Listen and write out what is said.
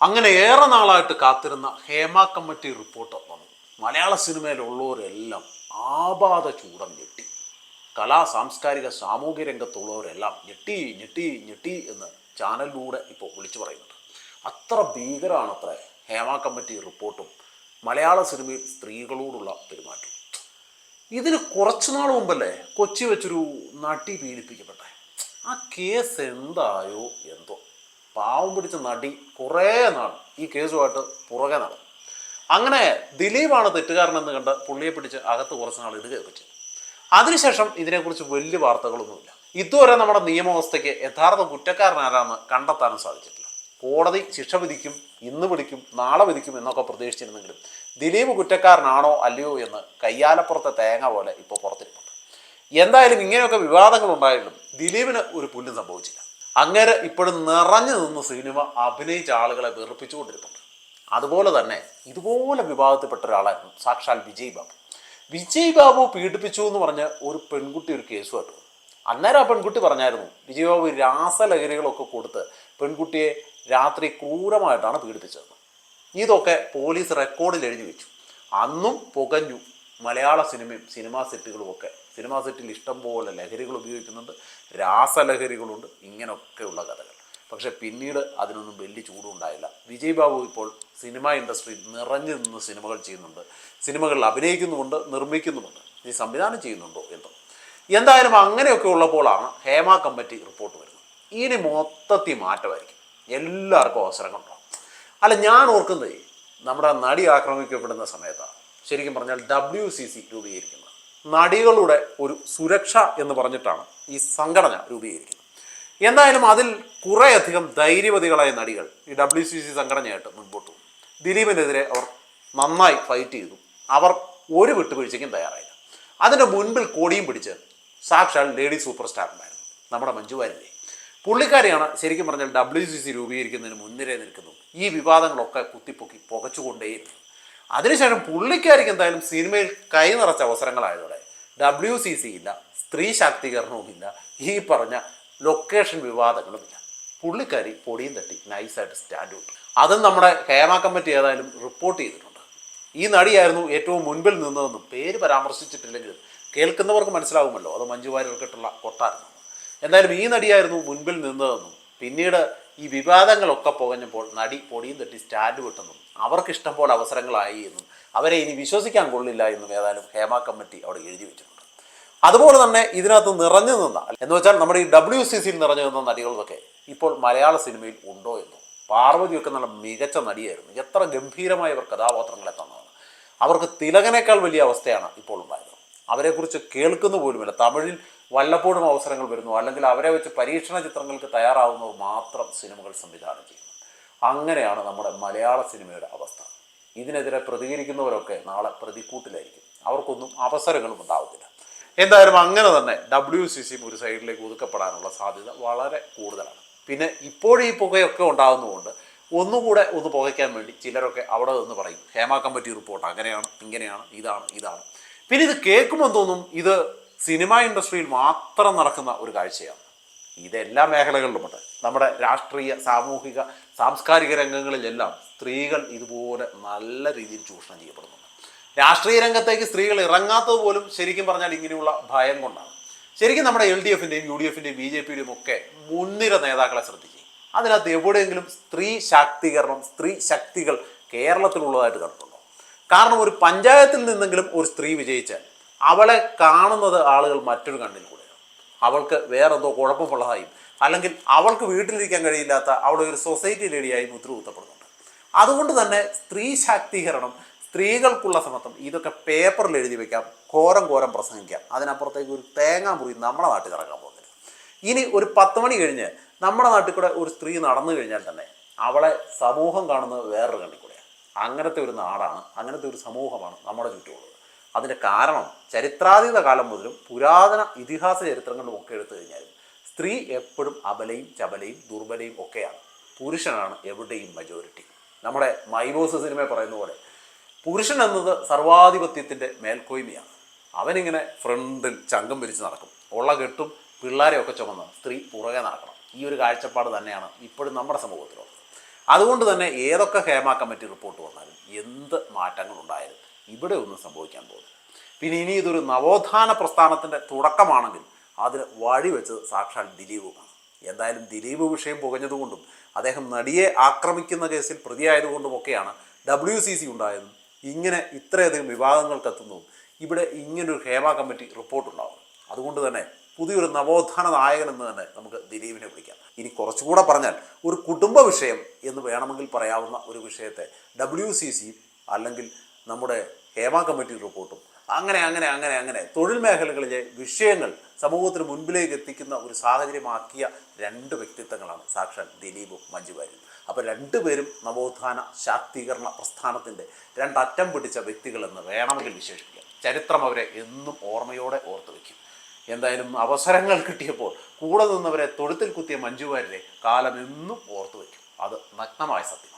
അങ്ങനെ ഏറെ നാളായിട്ട് കാത്തിരുന്ന ഹേമ കമ്മിറ്റി റിപ്പോർട്ട് വന്നു. മലയാള സിനിമയിലുള്ളവരെല്ലാം ആപാത ചൂടം ഞെട്ടി. കലാ സാംസ്കാരിക സാമൂഹ്യ രംഗത്തുള്ളവരെല്ലാം ഞെട്ടി ഞെട്ടി ഞെട്ടി എന്ന് ചാനലിലൂടെ ഇപ്പോൾ വിളിച്ചു പറയുന്നുണ്ട്. അത്ര ഭീകരമാണ് അത്ര ഹേമ കമ്മിറ്റി റിപ്പോർട്ടും മലയാള സിനിമയിൽ സ്ത്രീകളോടുള്ള പെരുമാറ്റം ഇതിന് കുറച്ചു നാൾ മുമ്പല്ലേ കൊച്ചി വെച്ചൊരു നട്ടി പീഡിപ്പിക്കപ്പെട്ടെ? ആ കേസ് എന്തായോ എന്തോ. പാവം പിടിച്ച നടി കുറേ നാൾ ഈ കേസുമായിട്ട് പുറകെ നടന്നു. അങ്ങനെ ദിലീപാണ് തെറ്റുകാരനെന്ന് കണ്ട് പുള്ളിയെ പിടിച്ച് അകത്ത് കുറച്ച് നാൾ ഇടുകയൊക്കെ ചെയ്തു അതിനുശേഷം ഇതിനെക്കുറിച്ച് വലിയ വാർത്തകളൊന്നുമില്ല. ഇതുവരെ നമ്മുടെ നിയമവ്യവസ്ഥയ്ക്ക് യഥാർത്ഥ കുറ്റക്കാരനാരാന്ന് കണ്ടെത്താനും സാധിച്ചിട്ടില്ല. കോടതി ശിക്ഷ വിധിക്കും ഇന്ന് വിളിക്കും നാളെ വിധിക്കും എന്നൊക്കെ പ്രതീക്ഷിച്ചിരുന്നെങ്കിലും ദിലീപ് കുറ്റക്കാരനാണോ അല്ലയോ എന്ന് കയ്യാലപ്പുറത്തെ തേങ്ങ പോലെ ഇപ്പോൾ പുറത്തിരിപ്പുണ്ട്. എന്തായാലും ഇങ്ങനെയൊക്കെ വിവാദങ്ങൾ ഉണ്ടായാലും ദിലീപിന് ഒരു പുല്ലും സംഭവിച്ചില്ല. അങ്ങേര് ഇപ്പോഴും നിറഞ്ഞു നിന്ന് സിനിമ അഭിനയിച്ച ആളുകളെ വെറുപ്പിച്ചുകൊണ്ടിരുന്നുണ്ട് അതുപോലെ തന്നെ ഇതുപോലെ വിവാദത്തിൽപ്പെട്ട ഒരാളായിരുന്നു സാക്ഷാൽ വിജയ് ബാബു. വിജയ് ബാബു പീഡിപ്പിച്ചു എന്ന് പറഞ്ഞ ഒരു പെൺകുട്ടി ഒരു കേസ് കേട്ടു. അന്നേരം ആ പെൺകുട്ടി പറഞ്ഞായിരുന്നു വിജയ് ബാബു രാസലഹരികളൊക്കെ കൊടുത്ത് പെൺകുട്ടിയെ രാത്രി ക്രൂരമായിട്ടാണ് പീഡിപ്പിച്ചത് ഇതൊക്കെ പോലീസ് റെക്കോർഡിൽ എഴുതി വെച്ചു. അന്നും പുകഞ്ഞു. മലയാള സിനിമയും സിനിമാ സെറ്റുകളും ഒക്കെ സിനിമാ സെറ്റിൽ ഇഷ്ടം പോലെ ലഹരികൾ ഉപയോഗിക്കുന്നുണ്ട്. രാസലഹരികളുണ്ട്. ഇങ്ങനെയൊക്കെയുള്ള കഥകൾ. പക്ഷേ പിന്നീട് അതിനൊന്നും വലിയ ചൂടും ഉണ്ടായില്ല. വിജയ് ബാബു ഇപ്പോൾ സിനിമ ഇൻഡസ്ട്രി നിറഞ്ഞു നിന്ന് സിനിമകൾ ചെയ്യുന്നുണ്ട്. സിനിമകളിൽ അഭിനയിക്കുന്നുമുണ്ട് നിർമ്മിക്കുന്നുമുണ്ട്. ഈ സംവിധാനം ചെയ്യുന്നുണ്ടോ എന്തോ. എന്തായാലും അങ്ങനെയൊക്കെ ഉള്ളപ്പോഴാണ് ഹേമ കമ്മിറ്റി റിപ്പോർട്ട് വരുന്നത്. ഇനി മൊത്തത്തിൽ മാറ്റമായിരിക്കും. എല്ലാവർക്കും അവസരങ്ങളുണ്ടാവും. അല്ല ഞാൻ ഓർക്കുന്നത് നമ്മുടെ നടി ആക്രമിക്കപ്പെടുന്ന സമയത്താണ്. ശരിക്കും പറഞ്ഞാൽ ഡബ്ല്യു സി സി രൂപീകരിക്കുന്നത്. നടികളുടെ ഒരു സുരക്ഷ എന്ന് പറഞ്ഞിട്ടാണ് ഈ സംഘടന രൂപീകരിക്കുന്നത്. എന്തായാലും അതിൽ കുറേയധികം ധൈര്യവതികളായ നടികൾ ഈ ഡബ്ല്യു സി സി സംഘടനയായിട്ട് മുൻപോട്ട് പോകും ദിലീപിനെതിരെ അവർ നന്നായി ഫൈറ്റ് ചെയ്തു. അവർ ഒരു വിട്ടുവീഴ്ചയ്ക്കും തയ്യാറായില്ല. അതിന്റെ മുൻപിൽ കോടിയും പിടിച്ച് സാക്ഷാൽ ലേഡി സൂപ്പർ സ്റ്റാർ ഉണ്ടായിരുന്നു. നമ്മുടെ മഞ്ജുവാരില്ലേ പുള്ളിക്കാരിയാണ് ശരിക്കും പറഞ്ഞാൽ ഡബ്ല്യു സി സി രൂപീകരിക്കുന്നതിന് മുൻനിരയിൽ നിൽക്കുന്നു ഈ വിവാദങ്ങളൊക്കെ കുത്തിപ്പൊക്കി പുകച്ചുകൊണ്ടേയിരുന്നു. അതിനുശേഷം പുള്ളിക്കാരിക്ക് എന്തായാലും സിനിമയിൽ കൈ നിറച്ച അവസരങ്ങളായതോടെ ഡബ്ല്യു സി സി ഇല്ല സ്ത്രീ ശാക്തീകരണവുമില്ല ഈ പറഞ്ഞ ലൊക്കേഷൻ വിവാദങ്ങളുമില്ല. പുള്ളിക്കാരി പൊടിയും തട്ടി നൈസായിട്ട് സ്റ്റാൻഡ് അതും നമ്മുടെ ഹേമ കമ്മിറ്റി ഏതായാലും റിപ്പോർട്ട് ചെയ്തിട്ടുണ്ട്. ഈ നടിയായിരുന്നു ഏറ്റവും മുൻപിൽ നിന്നതെന്നും പേര് പരാമർശിച്ചിട്ടില്ലെങ്കിലും കേൾക്കുന്നവർക്ക് മനസ്സിലാവുമല്ലോ. അത് മഞ്ജു വാര്യർക്കിട്ടുള്ള എന്തായാലും ഈ നടിയായിരുന്നു മുൻപിൽ നിന്നതെന്നും പിന്നീട് ഈ വിവാദങ്ങളൊക്കെ പുകഞ്ഞപ്പോൾ നടി പൊടിയും തട്ടി സ്റ്റാൻഡ് വിട്ടെന്നും. അവർക്കിഷ്ടം പോലെ അവസരങ്ങളായി എന്നും അവരെ ഇനി വിശ്വസിക്കാൻ കൊള്ളില്ല എന്നും ഏതായാലും ഹേമ കമ്മിറ്റി അവിടെ എഴുതി വെച്ചിട്ടുണ്ട്. അതുപോലെ തന്നെ ഇതിനകത്ത് നിറഞ്ഞു നിന്ന എന്ന് വെച്ചാൽ നമ്മുടെ ഈ ഡബ്ല്യു സി സിയിൽ നിറഞ്ഞു നിന്ന നടികളൊക്കെ ഇപ്പോൾ മലയാള സിനിമയിൽ ഉണ്ടോ എന്നോ പാർവതിയൊക്കെ നല്ല മികച്ച നടിയായിരുന്നു. എത്ര ഗംഭീരമായ ഇവർ കഥാപാത്രങ്ങളെ തന്നതാണ്. അവർക്ക് തിലകനേക്കാൾ വലിയ അവസ്ഥയാണ് ഇപ്പോൾ ഉണ്ടായത്. അവരെക്കുറിച്ച് കേൾക്കുന്ന പോലുമില്ല. തമിഴിൽ വല്ലപ്പോഴും അവസരങ്ങൾ വരുന്നു. അല്ലെങ്കിൽ അവരെ വെച്ച് പരീക്ഷണ ചിത്രങ്ങൾക്ക് തയ്യാറാവുന്നത് മാത്രം സിനിമകൾ സംവിധാനം ചെയ്യുന്നു. അങ്ങനെയാണ് നമ്മുടെ മലയാള സിനിമയുടെ അവസ്ഥ. ഇതിനെതിരെ പ്രതികരിക്കുന്നവരൊക്കെ നാളെ പ്രതിക്കൂട്ടിലായിരിക്കും. അവർക്കൊന്നും അവസരങ്ങളും ഉണ്ടാവത്തില്ല. എന്തായാലും അങ്ങനെ തന്നെ ഡബ്ല്യു സി സിയും ഒരു സൈഡിലേക്ക് ഒതുക്കപ്പെടാനുള്ള സാധ്യത വളരെ കൂടുതലാണ്. പിന്നെ ഇപ്പോഴും ഈ പുകയൊക്കെ ഉണ്ടാകുന്നതുകൊണ്ട് ഒന്നുകൂടെ ഒന്ന് പുകയ്ക്കാൻ വേണ്ടി ചിലരൊക്കെ അവിടെ നിന്ന് പറയും ഹേമ കമ്മിറ്റി റിപ്പോർട്ട് അങ്ങനെയാണ് ഇങ്ങനെയാണ് ഇതാണ് ഇതാണ്. പിന്നെ ഇത് കേൾക്കുമ്പോൾ തോന്നും ഇത് സിനിമ ഇൻഡസ്ട്രിയിൽ മാത്രം നടക്കുന്ന ഒരു കാഴ്ചയാണ്. ഇതെല്ലാ മേഖലകളിലുമുണ്ട്. നമ്മുടെ രാഷ്ട്രീയ സാമൂഹിക സാംസ്കാരിക രംഗങ്ങളിലെല്ലാം സ്ത്രീകൾ ഇതുപോലെ നല്ല രീതിയിൽ ചൂഷണം ചെയ്യപ്പെടുന്നുണ്ട്. രാഷ്ട്രീയ രംഗത്തേക്ക് സ്ത്രീകൾ ഇറങ്ങാത്തത് പോലും ശരിക്കും പറഞ്ഞാൽ ഇങ്ങനെയുള്ള ഭയം കൊണ്ടാണ്. ശരിക്കും നമ്മുടെ എൽ ഡി എഫിന്റെയും യു ഡി എഫിന്റെയും ബി ജെ പിയുടെയും ഒക്കെ മുൻനിര നേതാക്കളെ ശ്രദ്ധിക്കുക. അതിനകത്ത് എവിടെയെങ്കിലും സ്ത്രീ ശാക്തീകരണം സ്ത്രീ ശക്തികൾ കേരളത്തിലുള്ളതായിട്ട് കണ്ടിട്ടുണ്ടോ? കാരണം ഒരു പഞ്ചായത്തിൽ നിന്നെങ്കിലും ഒരു സ്ത്രീ വിജയിച്ചാൽ അവളെ കാണുന്നത് ആളുകൾ മറ്റൊരു കണ്ണിൽ കൂടെയാണ് അവൾക്ക് വേറെന്തോ കുഴപ്പമുള്ളതായും. അല്ലെങ്കിൽ അവൾക്ക് വീട്ടിലിരിക്കാൻ കഴിയില്ലാത്ത അവിടെ ഒരു സൊസൈറ്റി ലേഡിയായി മുദ്ര കുത്തപ്പെടുന്നുണ്ട്. അതുകൊണ്ട് തന്നെ സ്ത്രീ ശാക്തീകരണം സ്ത്രീകൾക്കുള്ള സമത്വം ഇതൊക്കെ പേപ്പറിൽ എഴുതി വെക്കാം ഘോരം ഘോരം പ്രസംഗിക്കാം. അതിനപ്പുറത്തേക്ക് ഒരു തേങ്ങാ മുറി നമ്മുടെ നാട്ടിൽ ഇറങ്ങാൻ പോകുന്നില്ല. ഇനി ഒരു പത്ത് മണി കഴിഞ്ഞ് നമ്മുടെ നാട്ടിൽ കൂടെ ഒരു സ്ത്രീ നടന്നു കഴിഞ്ഞാൽ തന്നെ അവളെ സമൂഹം കാണുന്നത് വേറൊരു കണ്ണിൽ കൂടെയാണ്. അങ്ങനത്തെ ഒരു നാടാണ് അങ്ങനത്തെ ഒരു സമൂഹമാണ് നമ്മുടെ ചുറ്റുമുള്ളത്. അതിന്റെ കാരണം ചരിത്രാതീത കാലം മുതലും പുരാതന ഇതിഹാസ ചരിത്രങ്ങളിലും ഒക്കെ എടുത്തു കഴിഞ്ഞാൽ സ്ത്രീ എപ്പോഴും അബലയും ചബലയും ദുർബലയും ഒക്കെയാണ്. പുരുഷനാണ് എവിടെയും മജോറിറ്റി നമ്മുടെ മൈബോസ് സിനിമ പറയുന്ന പോലെ പുരുഷൻ എന്നത് സർവാധിപത്യത്തിന്റെ മേൽക്കോയ്മയാണ്. അവനിങ്ങനെ ഫ്രണ്ടിൽ ചങ്കം പിരിച്ച് നടക്കും. ഉള്ള കെട്ടും പിള്ളേരെയൊക്കെ ചുമന്ന് സ്ത്രീ പുറകെ നടക്കണം. ഈ ഒരു കാഴ്ചപ്പാട് തന്നെയാണ് ഇപ്പോഴും നമ്മുടെ സമൂഹത്തിലുള്ളത്. അതുകൊണ്ട് തന്നെ ഏതൊക്കെ ഹേമ കമ്മിറ്റി റിപ്പോർട്ട് വന്നാലും എന്ത് മാറ്റങ്ങൾ ഉണ്ടായാലും ഇവിടെ ഒന്നും സംഭവിക്കാൻ പോകുന്നു പിന്നെ ഇനി ഇതൊരു നവോത്ഥാന പ്രസ്ഥാനത്തിന്റെ തുടക്കമാണെങ്കിൽ അതിന് വഴിവെച്ചത് സാക്ഷാൽ ദിലീപുമാണ്. എന്തായാലും ദിലീപ് വിഷയം പുകഞ്ഞതുകൊണ്ടും അദ്ദേഹം നടിയെ ആക്രമിക്കുന്ന കേസിൽ പ്രതിയായതുകൊണ്ടുമൊക്കെയാണ് ഡബ്ല്യു സി സി ഉണ്ടായതും ഇങ്ങനെ ഇത്രയധികം വിവാദങ്ങൾക്കെത്തുന്നതും ഇവിടെ ഇങ്ങനൊരു ഹേമ കമ്മിറ്റി റിപ്പോർട്ടുണ്ടാവും അതുകൊണ്ട് തന്നെ പുതിയൊരു നവോത്ഥാന നായകൻ എന്ന് തന്നെ നമുക്ക് ദിലീപിനെ വിളിക്കാം. ഇനി കുറച്ചുകൂടെ പറഞ്ഞാൽ ഒരു കുടുംബ വിഷയം എന്ന് വേണമെങ്കിൽ പറയാവുന്ന ഒരു വിഷയത്തെ ഡബ്ല്യു സി അല്ലെങ്കിൽ നമ്മുടെ ഹേമ കമ്മിറ്റി റിപ്പോർട്ടും. അങ്ങനെ അങ്ങനെ അങ്ങനെ അങ്ങനെ തൊഴിൽ മേഖലകളിലെ വിഷയങ്ങൾ സമൂഹത്തിന് മുൻപിലേക്ക് എത്തിക്കുന്ന ഒരു സാഹചര്യമാക്കിയ രണ്ട് വ്യക്തിത്വങ്ങളാണ് സാക്ഷാൽ ദിലീപും മഞ്ജുവാരും അപ്പോൾ രണ്ടുപേരും നവോത്ഥാന ശാക്തീകരണ പ്രസ്ഥാനത്തിന്റെ രണ്ടറ്റം പിടിച്ച വ്യക്തികളെന്ന് വേണമെങ്കിൽ വിശേഷിപ്പിക്കാം. ചരിത്രം അവരെ എന്നും ഓർമ്മയോടെ ഓർത്തു വയ്ക്കും. എന്തായാലും അവസരങ്ങൾ കിട്ടിയപ്പോൾ കൂടെ നിന്നവരെ തൊഴുത്തിൽ കുത്തിയ മഞ്ജുവാരിലെ കാലം എന്നും ഓർത്തു വയ്ക്കും. അത് നഗ്നമായ സത്യമാണ്.